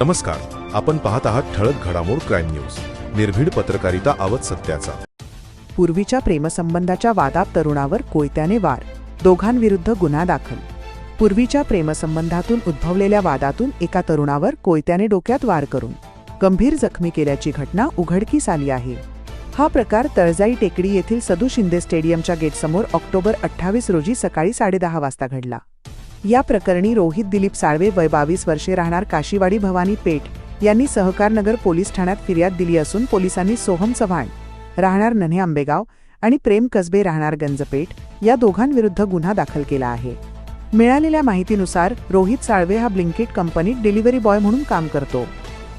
नमस्कार आपण पाहत आहात ठळक घडामोड क्राईम न्यूज. निर्भीड पत्रकारिता आवत सत्याचा. पूर्वीच्या प्रेमसंबंधाच्या वादात तरुणावर कोयत्याने वार दोघांविरुद्ध गुन्हा दाखल. पूर्वीच्या प्रेमसंबंधातून उद्भवलेल्या वादातून एका तरुणावर कोयत्याने डोक्यात वार करून गंभीर जखमी केल्याची घटना उघडकीस आली आहे. हा प्रकार तळजाई टेकडी येथील सदू शिंदे स्टेडियमच्या गेटसमोर ऑक्टोबर अठ्ठावीस रोजी सकाळी साडेदहा वाजता घडला. या प्रकरणी रोहित दिलीप साळवे वय बावीस वर्षे राहणार काशीवाडी भवानी पेठ यांनी सहकारनगर पोलीस ठाण्यात फिर्याद दिली असून पोलिसांनी सोहम चव्हाण राहणार नन्हे आंबेगाव आणि प्रेम कसबे राहणार गंजपेठ या दोघांविरुद्ध गुन्हा दाखल केला आहे. मिळालेल्या माहितीनुसार रोहित साळवे हा ब्लिंकिट कंपनीत डिलिव्हरी बॉय म्हणून काम करतो.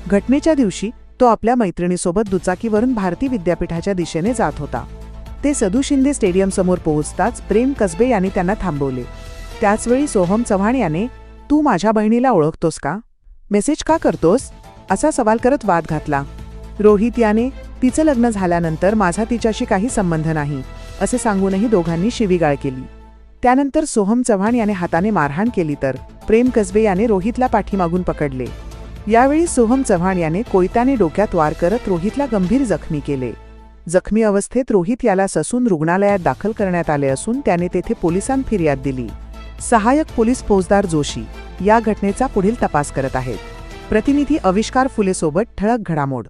घटनेच्या दिवशी तो आपल्या मैत्रिणीसोबत दुचाकीवरून भारती विद्यापीठाच्या दिशेने जात होता. ते सदू शिंदे स्टेडियमसमोर पोहोचताच प्रेम कसबे यांनी त्यांना थांबवले. त्याचवेळी सोहम चव्हाण याने तू माझ्या बहिणीला ओळखतोस का? मेसेज का करतोस? असा सवाल करत वाद घातला. रोहित याने तिचं लग्न झाल्यानंतर माझा तिच्याशी काही संबंध नाही असे सांगूनही दोघांनी शिवीगाळ केली. त्यानंतर सोहम चव्हाण याने हाताने मारहाण केली तर प्रेम कसबे याने रोहितला पाठीमागून पकडले. यावेळी सोहम चव्हाण याने कोयत्याने डोक्यात वार करत रोहितला गंभीर जखमी केले. जखमी अवस्थेत रोहित याला ससून रुग्णालयात दाखल करण्यात आले असून त्याने तेथे पोलिसांत फिर्याद दिली. सहायक पोलीस फौजदार जोशी या घटनेचा पुढील तपास करत आहेत. प्रतिनिधी अविष्कार फुलेसोबत ठळक घडामोड.